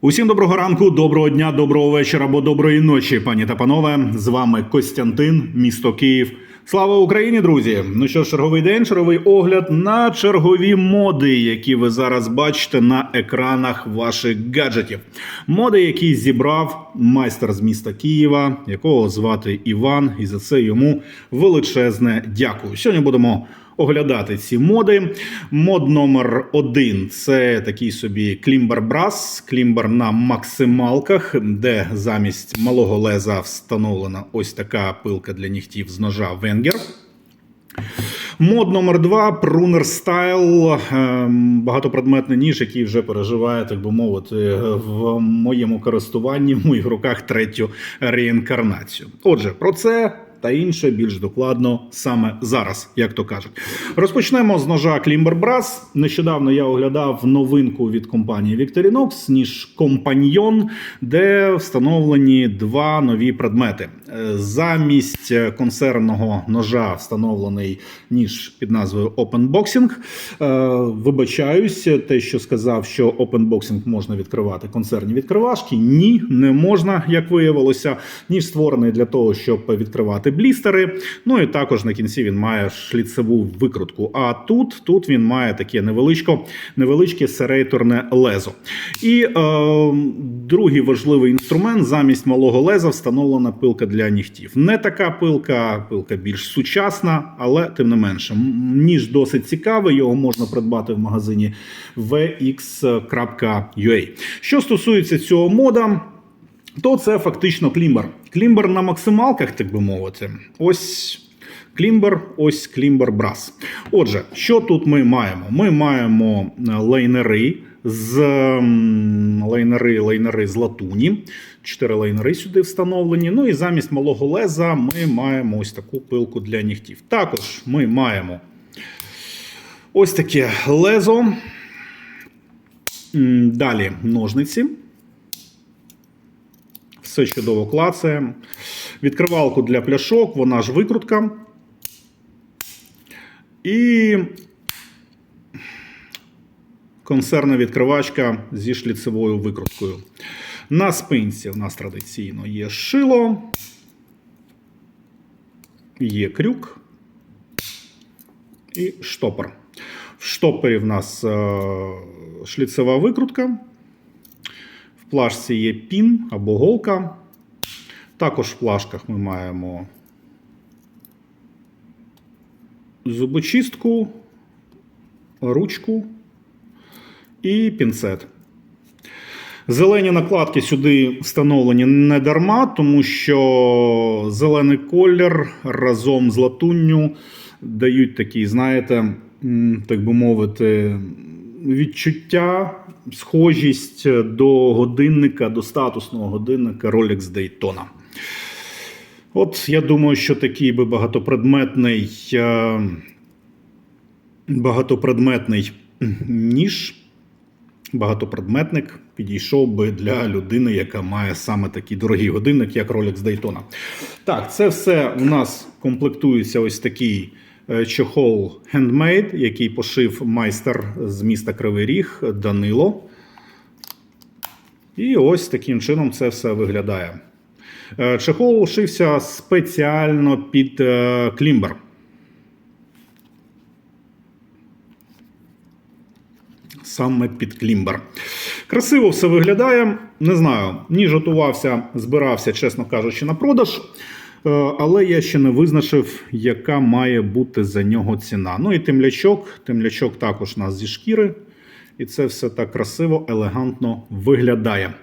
Усім доброго ранку, доброго дня, доброго вечора або доброї ночі, пані та панове. З вами Костянтин, місто Київ. Слава Україні, друзі! Ну що, черговий день, черговий огляд на чергові моди, які ви зараз бачите на екранах ваших гаджетів. Моди, які зібрав майстер з міста Києва, якого звати Іван, і за це йому величезне дякую. Сьогодні будемо оглядати ці моди. Мод номер один це такий собі клімбер брас, клімбер на максималках, де замість малого леза встановлена ось така пилка для нігтів з ножа Венгер. Мод номер 2 Pruner Style, ем, багатопредметний ніж, який вже переживає, так би мовити, в моєму користуванні, в моїх руках третю реінкарнацію. Отже, про це. Та інше більш докладно саме зараз, як то кажуть. Розпочнемо з ножа Brass. Нещодавно я оглядав новинку від компанії Victorinox, ніж компаньйон, де встановлені два нові предмети. Е, Замість консервного ножа встановлений ніж під назвою Open Boxing. Е, Вибачаюсь, те, що сказав, що Open Boxing можна відкривати консервні відкривашки. Ні, не можна, як виявилося. Ніж створений для того, щоб відкривати блістери. Ну і також на кінці він має шліцеву викрутку. А тут, тут він має таке невеличко, невеличке серейторне лезо. І е, другий важливий інструмент замість малого леза встановлена пилка для нігтів. Не така пилка, пилка більш сучасна, але тим не менше. Ніж досить цікавий, його можна придбати в магазині vx.ua. Що стосується цього мода, то це фактично клімбер. Клімбер на максималках, так би мовити. Ось. Клімбер, ось клімбер брас. Отже, що тут ми маємо? Ми маємо е, лейнери з м, лейнери, лейнери з латуні. Чотири лейнери сюди встановлені. Ну і замість малого леза ми маємо ось таку пилку для нігтів. Також ми маємо ось таке лезо. Далі ножниці. Все чудово клацає. Відкривалку для пляшок, вона ж викрутка. І консервна відкривачка зі шліцевою викруткою. На спинці в нас традиційно є шило, є крюк і штопор. В штопорі в нас е, шліцева викрутка. Плашці є пін або голка. Також в плашках ми маємо зубочистку, ручку і пінцет. Зелені накладки сюди встановлені не дарма, тому що зелений колір разом з латунню дають такий, знаєте, так би мовити, відчуття, схожість до годинника, до статусного годинника Rolex Daytona. От я думаю, що такий би багатопредметний, е, багатопредметний ніж, багатопредметник підійшов би для людини, яка має саме такий дорогий годинник, як Rolex Daytona. Так, це все у нас комплектується ось такий е, чохол Handmade, який пошив майстер з міста Кривий Ріг Данило. І ось таким чином це все виглядає. Е, Чехол шився спеціально під е, клімбер. Саме під клімбер. Красиво все виглядає. Не знаю, ніж готувався, збирався, чесно кажучи, на продаж. Е, Але я ще не визначив, яка має бути за нього ціна. Ну і темлячок. Темлячок також у нас зі шкіри. І це все так красиво, елегантно виглядає.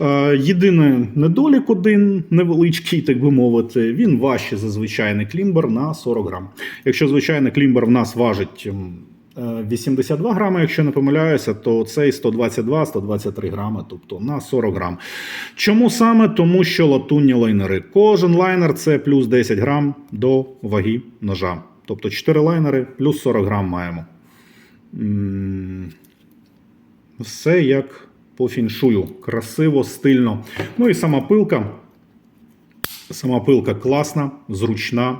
Е, Єдиний недолік один невеличкий, так би мовити, він важче за звичайний клімбер на 40 грам. Якщо звичайний клімбер в нас важить 82 грами, якщо не помиляюся, то цей 122-123 грами, тобто на 40 грам. Чому саме? Тому що латунні лайнери. Кожен лайнер це плюс 10 грам до ваги ножа. Тобто 4 лайнери плюс 40 грам маємо. Все як по фіншую. Красиво, стильно. Ну і сама пилка. Сама пилка класна, зручна.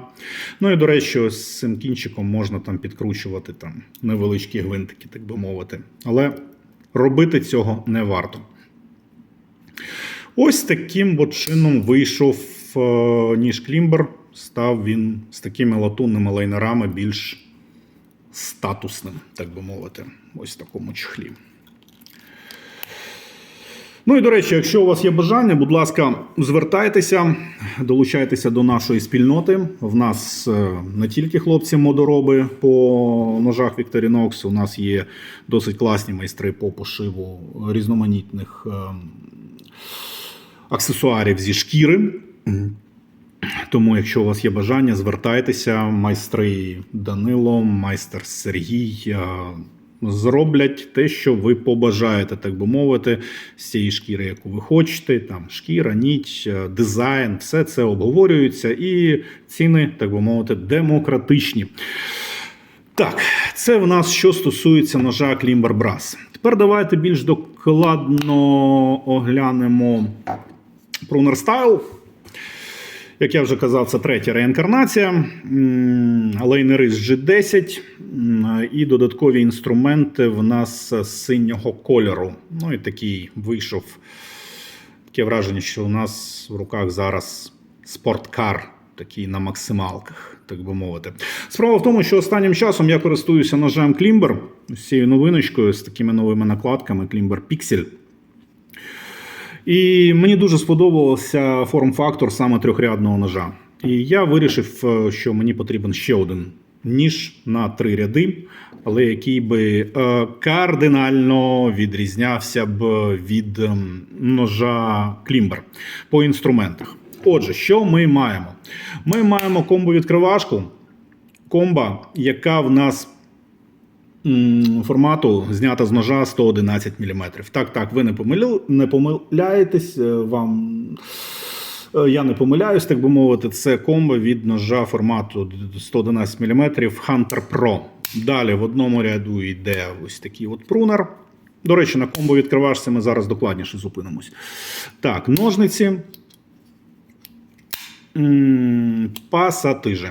Ну і, до речі, ось з цим кінчиком можна там підкручувати там невеличкі гвинтики, так би мовити. Але робити цього не варто. Ось таким от чином вийшов е, ніж Клімбер. Став він з такими латунними лайнерами більш статусним, так би мовити, ось в такому чехлі. Ну і до речі, якщо у вас є бажання, будь ласка, звертайтеся, долучайтеся до нашої спільноти. В нас е, не тільки хлопці модороби по ножах Victorinox, у нас є досить класні майстри по пошиву різноманітних е, аксесуарів зі шкіри. Тому, якщо у вас є бажання, звертайтеся, майстри Данило, майстер Сергій е, зроблять те, що ви побажаєте, так би мовити, з цієї шкіри, яку ви хочете. Там шкіра, ніч, е, дизайн, все це обговорюється, і ціни, так би мовити, демократичні. Так, це в нас що стосується ножа Кlimber Brass. Тепер давайте більш докладно оглянемо Pruner Style. Як я вже казав, це третя реінкарнація. Лейнери з G10 і додаткові інструменти в нас синього кольору. Ну і такий вийшов таке враження, що у нас в руках зараз спорткар, такий на максималках, так би мовити. Справа в тому, що останнім часом я користуюся ножем Кlimber з цією новиночкою, з такими новими накладками Klimber Pixel. І мені дуже сподобався форм-фактор саме трьохрядного ножа. І я вирішив, е, що мені потрібен ще один ніж на три ряди, але який би е, кардинально відрізнявся б від ем, ножа Клімбер по інструментах. Отже, що ми маємо? Ми маємо комбо-відкривашку, комба, яка в нас формату знята з ножа 111 мм. Так, так, ви не, помиляли, не помиляєтесь. е, Вам е, я не помиляюсь, так би мовити. Це комбо від ножа формату 111 мм Hunter Pro. Далі в одному ряду йде ось такий от прунер. До речі, на комбо відкривашці ми зараз докладніше зупинимось. Так, ножниці. Пасатижі.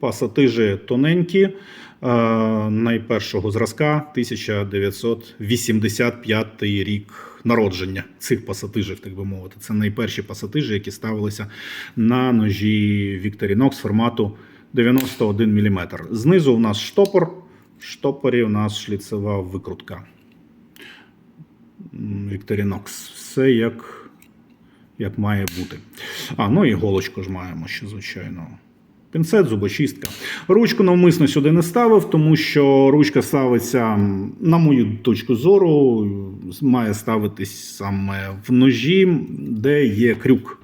Пасатижі тоненькі, найпершого зразка 1985 рік народження цих пасатижів, так би мовити. Це найперші пасатижі, які ставилися на ножі Victorinox формату 91 мм. Знизу у нас штопор. В штопорі у нас шліцева викрутка. Victorinox. Все як, як має бути. А, ну і голочку ж маємо ще, звичайно. Пінцет, зубочистка. Ручку навмисно сюди не ставив, тому що ручка ставиться, на мою точку зору, має ставитись саме в ножі, де є крюк.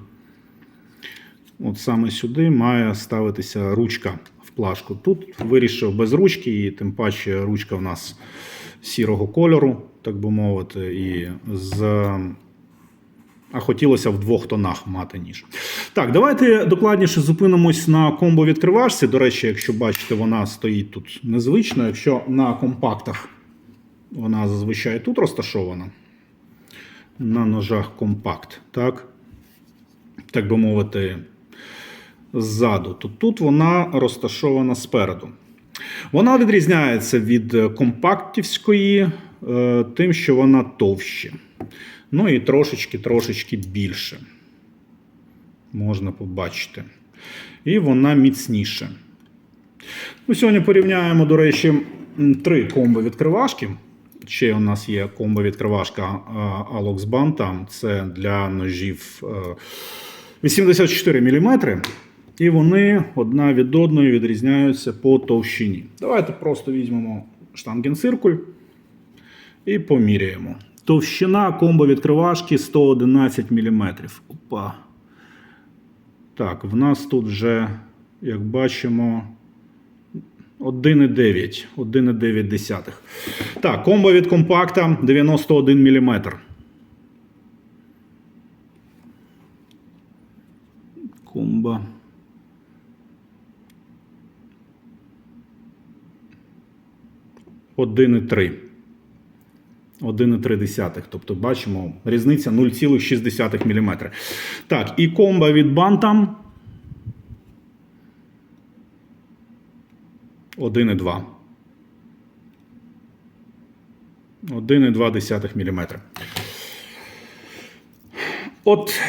От саме сюди має ставитися ручка в плашку. Тут вирішив без ручки, і тим паче ручка в нас сірого кольору, так би мовити, і з. А хотілося в двох тонах мати ніж. Так, давайте докладніше зупинимось на комбо відкривашці. До речі, якщо бачите, вона стоїть тут незвично. Якщо на компактах вона зазвичай тут розташована, на ножах компакт, так, так би мовити, ззаду, то тут вона розташована спереду. Вона відрізняється від компактівської е, тим, що вона товще. Ну і трошечки-трошечки більше. Можна побачити. І вона міцніша. Ми сьогодні порівняємо, до речі, три комбо відкривашки. Ще у нас є комбо відкривашка Bantam. Це для ножів е, 84 мм. І вони одна від одної відрізняються по товщині. Давайте просто візьмемо штангенциркуль і поміряємо. Товщина комбо відкривашки 111 мм. Опа. Так, в нас тут вже, як бачимо, 1,9. 1,9. Так, комбо від компакта 91 мм. Комбо. Один і три. 1,3. Тобто бачимо різниця 0,6 мм. Так, і комба від Bantam 1,2. 1,2 мм. От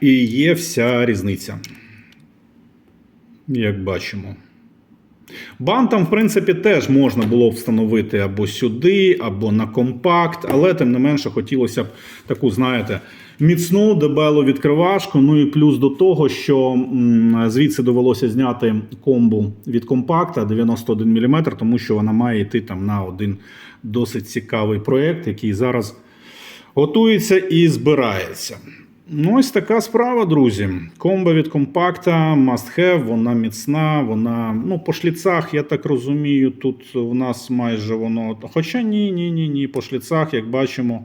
і є вся різниця. Як бачимо. Бантам, в принципі, теж можна було б встановити або сюди, або на компакт, але тим не менше хотілося б таку, знаєте, міцну дебелу відкривашку. Ну і плюс до того, що звідси довелося зняти комбу від компакта 91 мм, тому що вона має йти там на один досить цікавий проєкт, який зараз готується і збирається. Ну, ось така справа, друзі. Комба від компакта, must have, вона міцна, вона. Ну, по шліцах, я так розумію, тут в нас майже воно. Хоча ні, ні, ні, ні. По шліцах, як бачимо,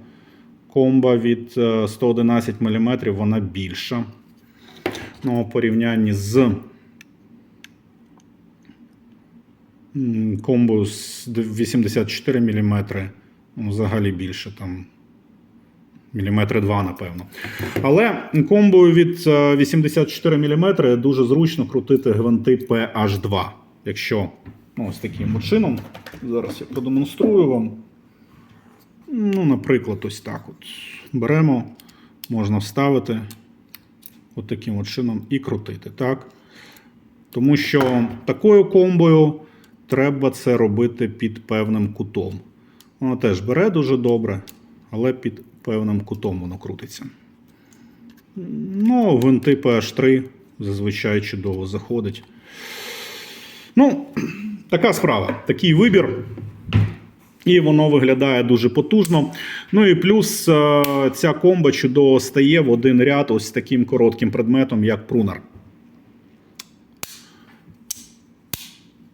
комба від е, 111 мм, вона більша. Ну, у порівнянні з комбою з 84 мм, ну, взагалі більше там міліметри два, напевно. Але комбою від е, 84 мм дуже зручно крутити гвинти PH2. Якщо ну, ось таким чином, зараз я продемонструю вам. Ну, наприклад, ось так от. Беремо, можна вставити от таким от чином і крутити. так? Тому що такою комбою треба це робити під певним кутом. Воно теж бере дуже добре, але під певним кутом воно крутиться. Ну, гвинти PH3 зазвичай чудово заходить. Ну, така справа, такий вибір. І воно виглядає дуже потужно. Ну і плюс е, ця комба чудово стає в один ряд ось таким коротким предметом, як прунер.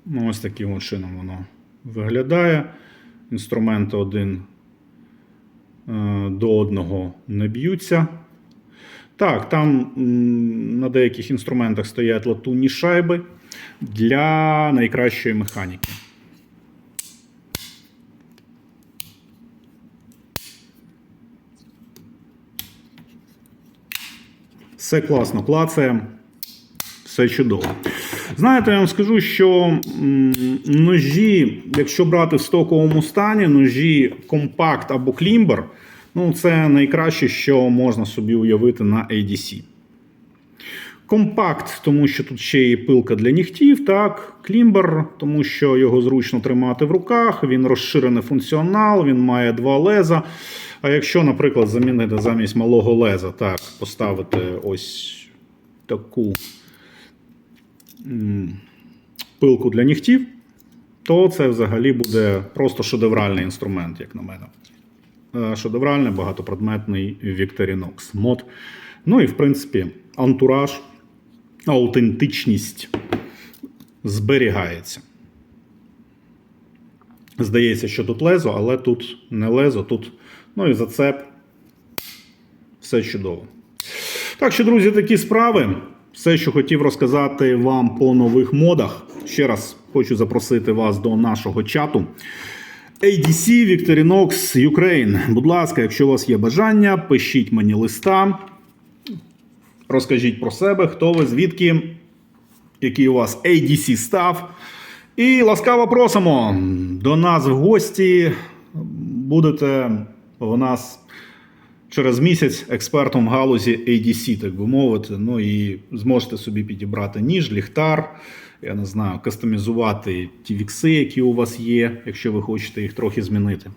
Ну, ось таким чином воно виглядає. Інструменти один до одного не б'ються. Так, там на деяких інструментах стоять латунні шайби для найкращої механіки. Все класно клацає, все чудово. Знаєте, я вам скажу, що ножі, якщо брати в стоковому стані, ножі компакт або клімбер, ну це найкраще, що можна собі уявити на ADC. Компакт, тому що тут ще є пилка для нігтів, так, клімбер, тому що його зручно тримати в руках, він розширений функціонал, він має два леза. А якщо, наприклад, замінити замість малого леза, так, поставити ось таку пилку для нігтів, то це взагалі буде просто шедевральний інструмент, як на мене. Е, Шедевральний багатопредметний Victorinox мод. Ну і в принципі, антураж, аутентичність зберігається. Здається, що тут лезо, але тут не лезо, тут ну і зацеп. Все чудово. Так що, друзі, такі справи. Все, що хотів розказати вам по нових модах. Ще раз хочу запросити вас до нашого чату. ADC Victorinox Ukraine. Будь ласка, якщо у вас є бажання, пишіть мені листа. Розкажіть про себе, хто ви, звідки, який у вас ADC став. І ласкаво просимо до нас в гості. Будете в нас через місяць експертом галузі ADC, так би мовити. Ну і зможете собі підібрати ніж, ліхтар. Я не знаю, кастомізувати ті вікси, які у вас є, якщо ви хочете їх трохи змінити.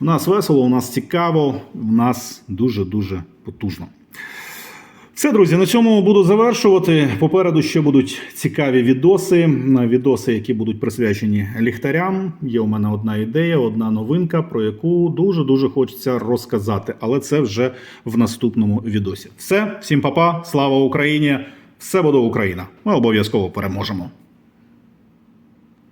У нас весело, у нас цікаво, у нас дуже-дуже потужно. Все, друзі, на цьому буду завершувати. Попереду ще будуть цікаві відоси. Відоси, які будуть присвячені ліхтарям. Є у мене одна ідея, одна новинка, про яку дуже дуже хочеться розказати. Але це вже в наступному відосі. Все, всім па-па, слава Україні! Все буде Україна! Ми обов'язково переможемо.